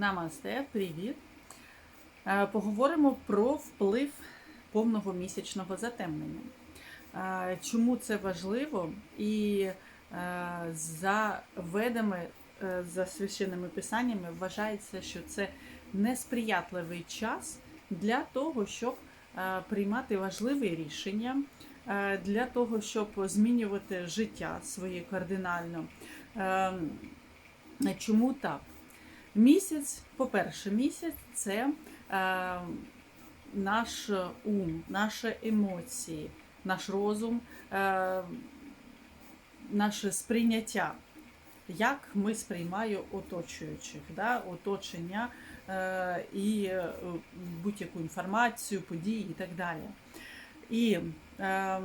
Намасте, привіт! Е, Поговоримо про вплив повного місячного затемнення. Е, Чому це важливо? І е, за ведами, за священними писаннями вважається, що це несприятливий час для того, щоб приймати важливі рішення, для того, щоб змінювати життя своє кардинально. Е, Чому так? Місяць, по-перше, місяць це е, наш ум, наші емоції, наш розум, е, наше сприйняття, як ми сприймаємо оточуючих, да? оточення е, і е, будь-яку інформацію, події і так далі. І е,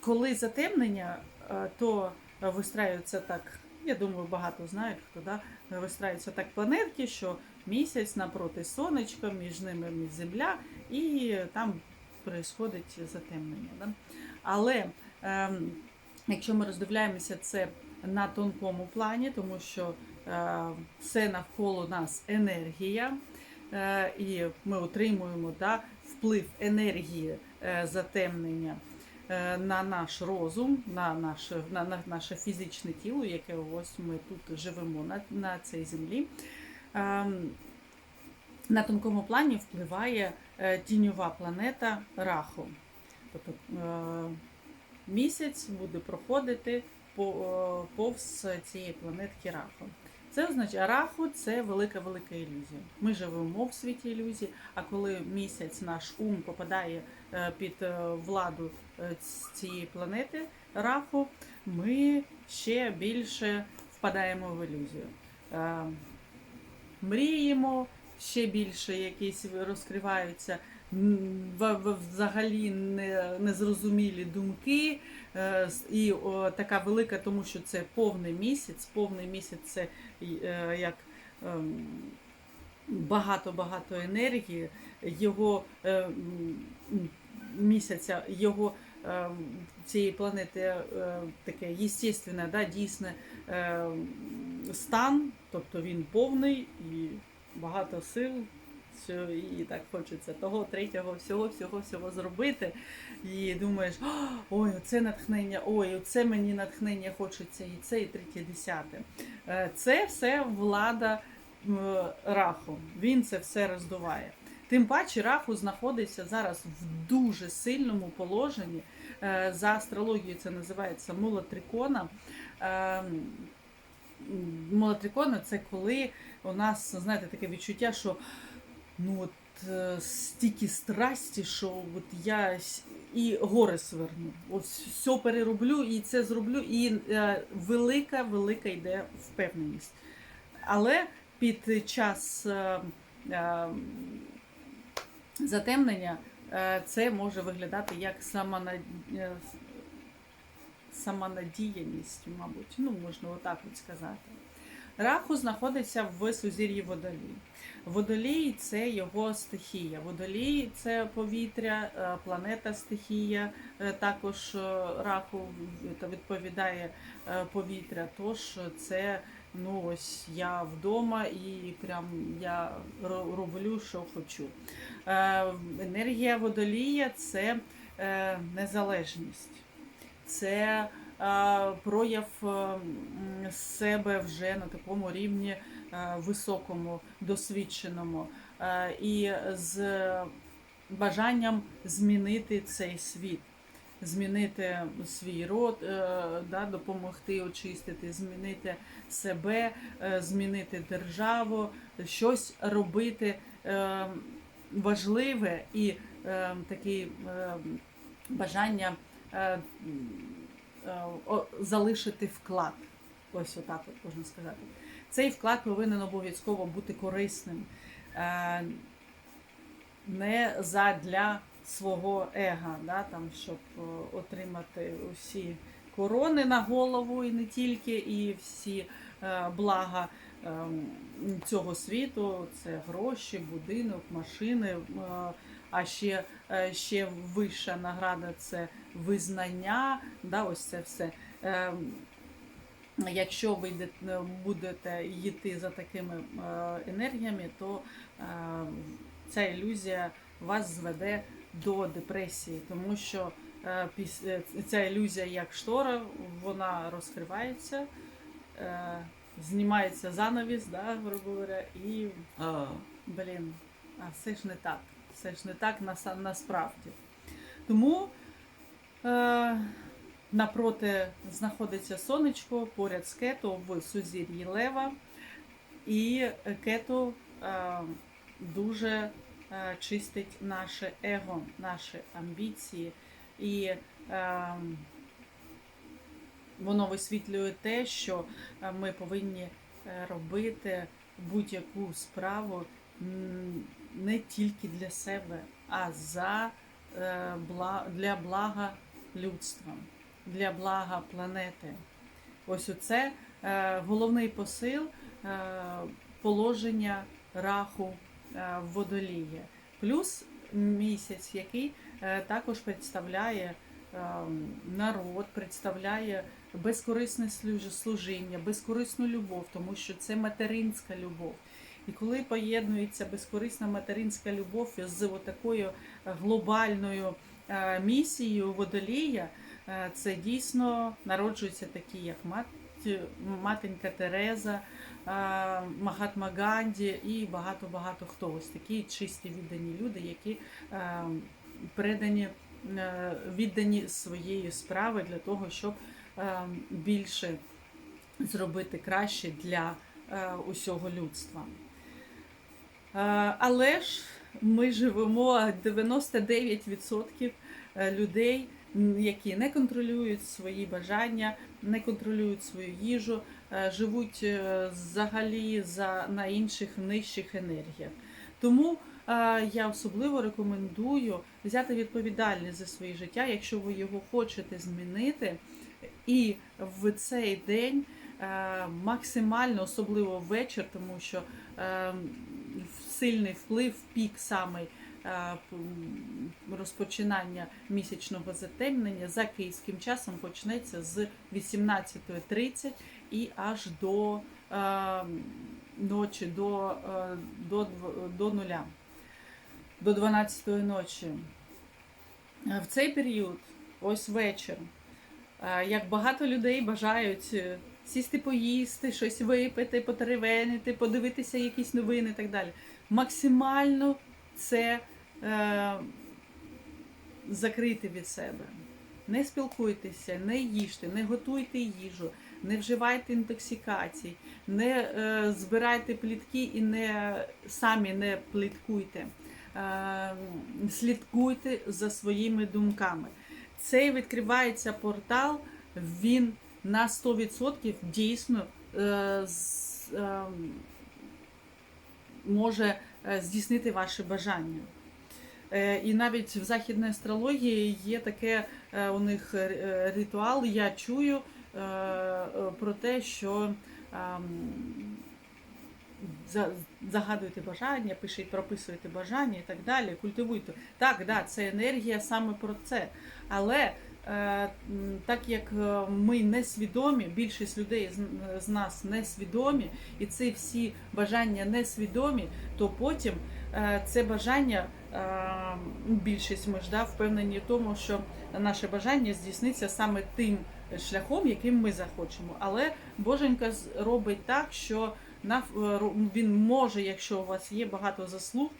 коли затемнення, е, то вистраюється так. Я думаю, багато знають, хто да, вистраюються так планетки, що місяць напроти сонечка, між ними земля, і там происходить затемнення. Да? Але ем, якщо ми роздивляємося це на тонкому плані, тому що е, все навколо нас енергія, е, і ми отримуємо да, вплив енергії е, затемнення е, на наш розум, на наше, на, на наше фізичне тіло, яке ось ми тут живемо на, на цій землі. Ем, На тонкому плані впливає е, тіньова планета Раху. Тобто е, місяць буде проходити е, повз цієї планетки Раху. Це означає Раху це велика велика ілюзія. Ми живемо в світі ілюзій, а коли місяць наш ум попадає е, під е, владу е, цієї планети Раху, ми ще більше впадаємо в ілюзію. Мріємо, ще більше якісь розкриваються взагалі не- незрозумілі думки. Е, І така велика, тому що це повний місяць. Повний місяць це е, як ем, багато-багато енергії, його е, місяця, його е, цієї планети таке єстественне, да, дійсне е, стан, тобто він повний і багато сил. Що І так хочеться того, третього, всього, всього, всього зробити. І думаєш, ой, оце натхнення, ой, оце мені натхнення хочеться, і це, і третє, десяте. Е, Це все влада раху. Він це все роздуває. Тим паче раху знаходиться зараз в дуже сильному положенні. Е, За астрологією це називається мулатрикона. Ем, Мулатрикона це коли у нас, знаєте, таке відчуття, що ну от е, стільки страсті, що от я і гори сверну. От все перероблю і це зроблю, і е, велика, велика йде впевненість. Але під час е, е, затемнення е, це може виглядати як е, самонадіяність, мабуть, ну можна отак от сказати. Раху знаходиться в сузір'ї водолій. Водолій це його стихія. Водолій це повітря, е, планета стихія, е, також е, раху е, відповідає повітря. Тож це ну ось я вдома і прям я роблю, що хочу. Енергія водолія це незалежність, це прояв е, себе вже на такому рівні е, високому, досвідченому, е, і з бажанням змінити цей світ. Змінити свій род, е, да, допомогти очистити, змінити себе, е, змінити державу, щось робити е, важливе і е, таке е, бажання е, е, залишити вклад. Ось отак от можна сказати. Цей вклад повинен обов'язково бути корисним. Е, не задля свого ега, да, там, щоб е, отримати усі корони на голову і не тільки, і всі е, блага е, цього світу це гроші, будинок, машини. е, А ще, е, ще вища награда це визнання. Да, ось це все. Е, Якщо ви будете йти за такими е, енергіями, то е, ця ілюзія вас зведе до депресії, тому що е, е, ця ілюзія як штора, вона розкривається, е, знімається занавіс, да, грубо говоря, і а, блін, а все ж не так. Все ж не так насправді. Тому е, напроти знаходиться сонечко поряд з кето в сузір'ї Лева. І кето е, дуже е, чистить наше его, наші амбіції. І е, воно висвітлює те, що е, ми повинні е, робити будь-яку справу не тільки для себе, а за, е, для блага людства, для блага планети. Ось оце е, головний посил е, положення раху е, в водолії. Плюс місяць, який також представляє народ, представляє безкорисне служіння, безкорисну любов, тому що це материнська любов. І коли поєднується безкорисна материнська любов з такою глобальною місією водолія, е, це дійсно народжуються такі, як мат, матенька Тереза, е, Магатма Ганді і багато-багато хто. Ось такі чисті віддані люди, які е, передані, е, віддані своєї справи для того, щоб е, більше зробити краще для е, усього людства. Е, Але ж ми живемо 99% людей, які не контролюють свої бажання, не контролюють свою їжу, е, живуть е, взагалі за, на інших нижчих енергіях. Тому е, я особливо рекомендую взяти відповідальність за своє життя, якщо ви його хочете змінити, і в цей день е, максимально, особливо ввечір, тому що е, сильний вплив, пік саме розпочинання місячного затемнення за київським часом почнеться з 18.30 і аж до е, ночі, до, е, до, до нуля, до 12 ночі. Е, В цей період, ось вечір, як багато людей бажають сісти поїсти, щось випити, потеревенити, подивитися якісь новини і так далі. Максимально це е, закрити від себе. Не спілкуйтеся, не їжте, не готуйте їжу, не вживайте інтоксикацій, не е, збирайте плітки і не самі не пліткуйте. Е, слідкуйте за своїми думками. Цей відкривається портал, він на 100% дійсно е, е, може е, здійснити ваші бажання. І навіть в західній астрології є таке у них ритуал. Я чую про те, що ем, загадуйте бажання, пишіть, прописуйте бажання і так далі. Культивуйте. Так, да, це енергія саме про це. Але так як е, ми не свідомі, більшість людей з, нас не свідомі, і ці всі бажання не свідомі, то потім е, це бажання, е, більшість ми ж да, впевнені в тому, що наше бажання здійсниться саме тим шляхом, яким ми захочемо. Але Боженька робить так, що він може, якщо у вас є багато заслуг,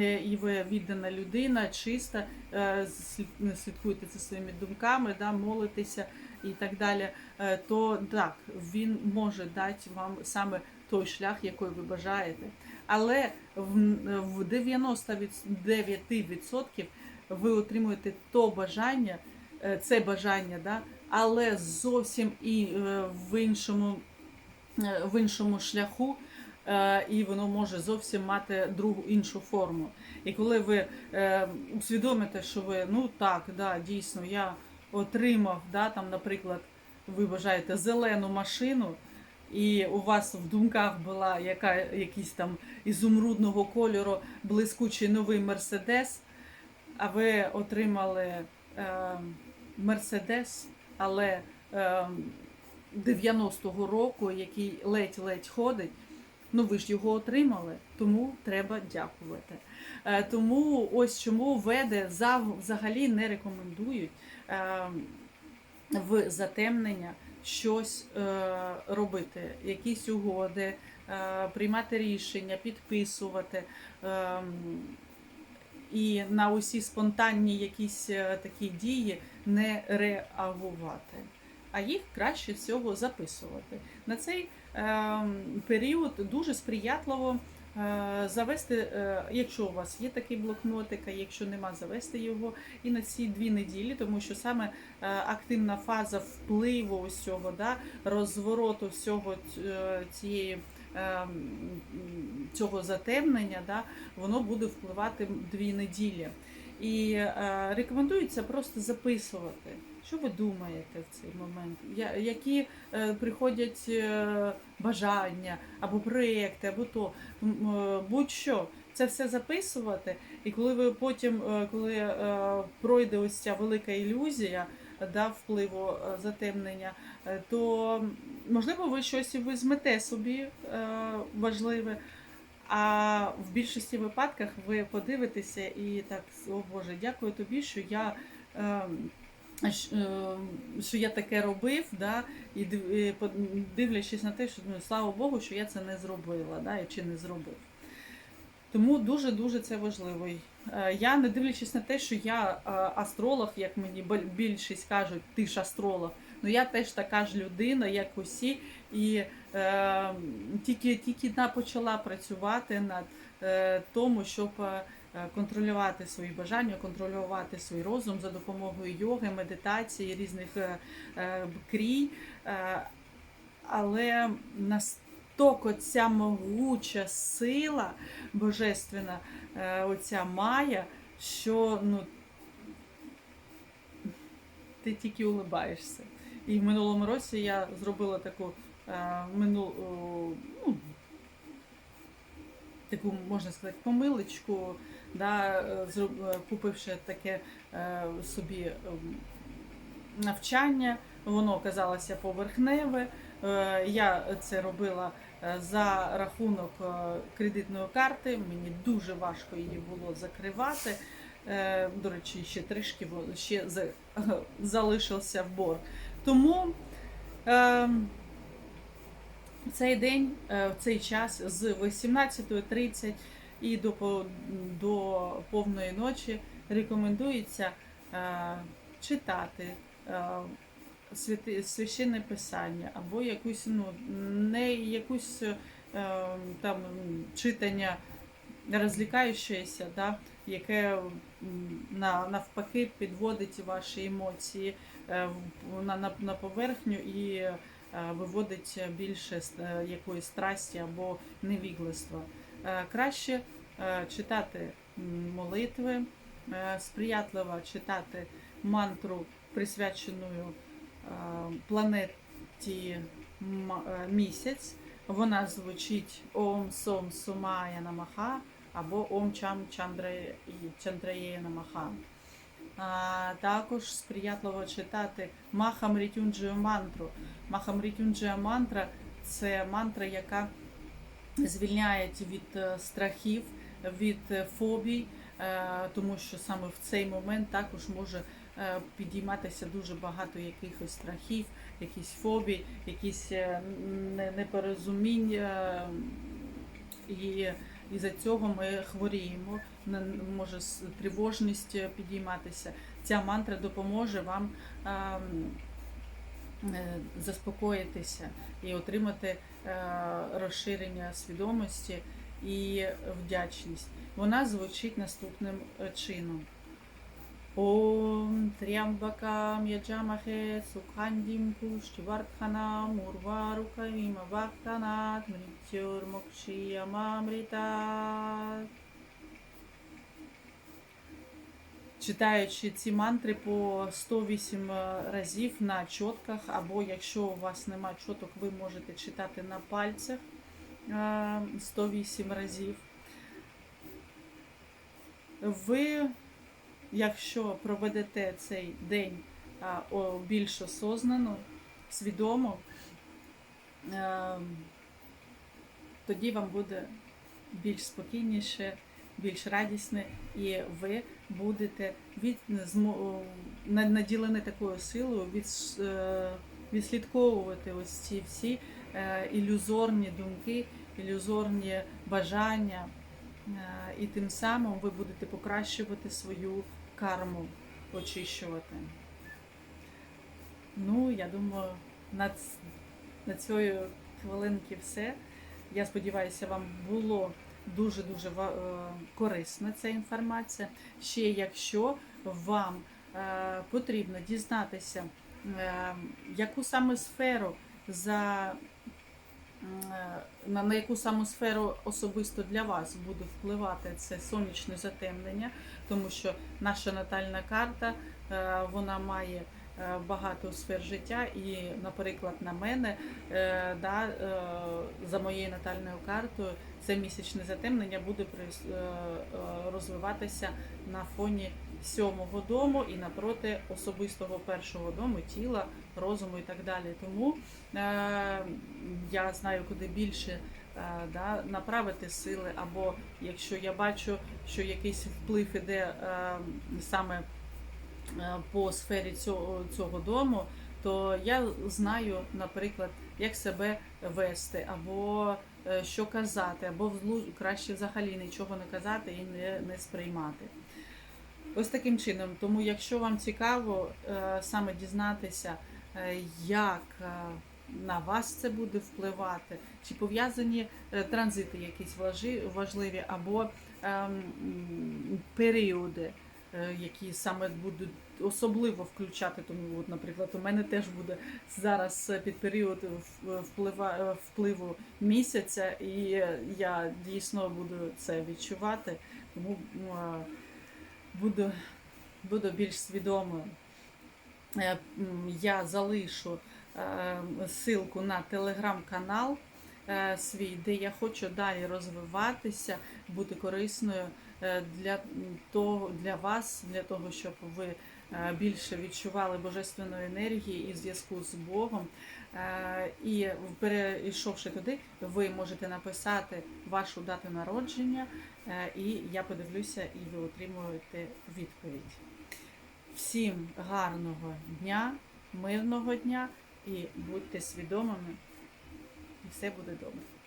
е, і ви віддана людина, чиста, е, слідкуєте за своїми думками, да, молитеся і так далі, е, то так, він може дати вам саме той шлях, який ви бажаєте. Але в, в 99% ви отримуєте то бажання, е, це бажання, да, але зовсім і е, в іншому, е, в іншому шляху, е, і воно може зовсім мати другу іншу форму. І коли ви е, усвідомите, що ви ну так, да, дійсно, я отримав, да, там, наприклад, ви бажаєте зелену машину. І у вас в думках була яка, якийсь там ізумрудного кольору блискучий новий мерседес, а ви отримали е, мерседес, але е, 90-го року, який ледь-ледь ходить. Ну, ви ж його отримали, тому треба дякувати. Е, Тому ось чому зав- взагалі не рекомендують е, в затемнення щось е, робити, якісь угоди, приймати рішення, підписувати. І на усі спонтанні якісь такі дії не реагувати, а їх краще всього записувати. На цей е, період дуже сприятливо е, завести, е, якщо у вас є такий блокнотик, а якщо нема, завести його і на ці дві неділі, тому що саме е, активна фаза впливу усього, да, розвороту всього цієї. е, Цього затемнення, да, воно буде впливати дві неділі. І е, рекомендується просто записувати, що ви думаєте в цей момент, я, які е, приходять е, бажання або проєкти, або то е, будь-що. Це все записувати, і коли ви потім, е, коли е, пройде ось ця велика ілюзія да, впливу е, затемнення, е, то можливо ви щось візьмете собі е, важливе. А в більшості випадках ви подивитеся і так, о Боже, дякую тобі, що я. е, Що я таке робив, да, і див- дивлячись на те, що ну, слава Богу, що я це не зробила, да, і чи не зробив. Тому дуже дуже це важливо. Е, Я не дивлячись на те, що я е, астролог, як мені більшість кажуть, ти ж астролог. Ну я теж така ж людина, як усі, і е, тільки тільки почала працювати над е, тому, щоб е, контролювати свої бажання, контролювати свій розум за допомогою йоги, медитації, різних е, е, крій. Е, але настільки ця могуча сила божественна, е, оця мая, що ну, ти тільки улибаєшся. І в минулому році я зробила таку е, мину, о, ну, таку, можна сказати, помилочку, да, е, е, купивши таке е, собі ем, навчання, воно оказалося поверхневе. Я це робила за рахунок кредитної карти. Мені дуже важко її було закривати. До речі, ще трішки ще за- залишився борг. Тому е, цей день, е, в цей час з 18.30 і до, до повної ночі рекомендується е, читати е, священне писання або якусь, ну, не якусь там читання розлікаючеся, да, яке на, навпаки підводить ваші емоції на, на, на поверхню і виводить більше е, якоїсь страсті або невігластва. Е, Краще е, читати молитви, е, сприятливо читати мантру, присвячену е, планеті е, місяць. Вона звучить Ом Сом Сумая Намаха або Ом Чам Чандрає Намаха. А, також сприятливо читати Махамрітюнджію мантру. Махамрітюнджія мантра це мантра, яка звільняє від е, страхів, від е, фобій, е, тому що саме в цей момент також може підійматися дуже багато якихось страхів, якісь фобій, якісь не- непорозумінь. е, І із-за цього ми хворіємо, може тривожність підійматися. Ця мантра допоможе вам ем, е, заспокоїтися і отримати е, розширення свідомості і вдячність. Вона звучить наступним чином. Яджамахе Сукхандім Пуштівартхана Мурварукавіма Вахтанат Мрітюр Мокшіямамрітат. Читаючи ці мантри по 108 разів на чотках, або якщо у вас нема чоток, ви можете читати на пальцях е, 108 разів. Ви, якщо проведете цей день більш осознано, свідомо, е, тоді вам буде більш спокійніше, більш радісне, і ви будете від, наділені такою силою е, відслідковувати ось ці всі е, ілюзорні думки, ілюзорні бажання, і тим самим ви будете покращувати свою карму, очищувати. Ну, я думаю, на, на цієї хвилинки все. Я сподіваюся, вам було дуже-дуже е, корисна ця інформація. Ще якщо вам е, потрібно дізнатися, е, яку саме сферу за на, на яку саму сферу особисто для вас буде впливати це сонячне затемнення, тому що наша натальна карта е, вона має е, багато сфер життя, і, наприклад, на мене е, да, е, за моєю натальною картою це місячне затемнення буде е, е, розвиватися на фоні сьомого дому і напроти особистого першого дому, тіла, розуму і так далі. Тому е, я знаю, куди більше е, да, направити сили, або якщо я бачу, що якийсь вплив іде е, саме по сфері цього, цього дому, то я знаю, наприклад, як себе вести, або що казати, або взлу- краще взагалі нічого не казати і не, не сприймати. Ось таким чином. Тому, якщо вам цікаво е, саме дізнатися, е, як е, на вас це буде впливати, чи пов'язані транзити якісь важливі, або ем, періоди, які саме будуть особливо включати. Тому, от, наприклад, у мене теж буде зараз під період вплива, впливу місяця, і я дійсно буду це відчувати. Тому буду, буду більш свідомою. Е, Я залишу е, ссылку на телеграм-канал е, свій, де я хочу далі розвиватися, бути корисною для того, для вас, для того, щоб ви більше відчували божественної енергії і зв'язку з Богом. Е, І перейшовши туди, ви можете написати вашу дату народження, е, і я подивлюся, і ви отримуєте відповідь. Всім гарного дня, мирного дня і будьте свідомими, і все буде добре.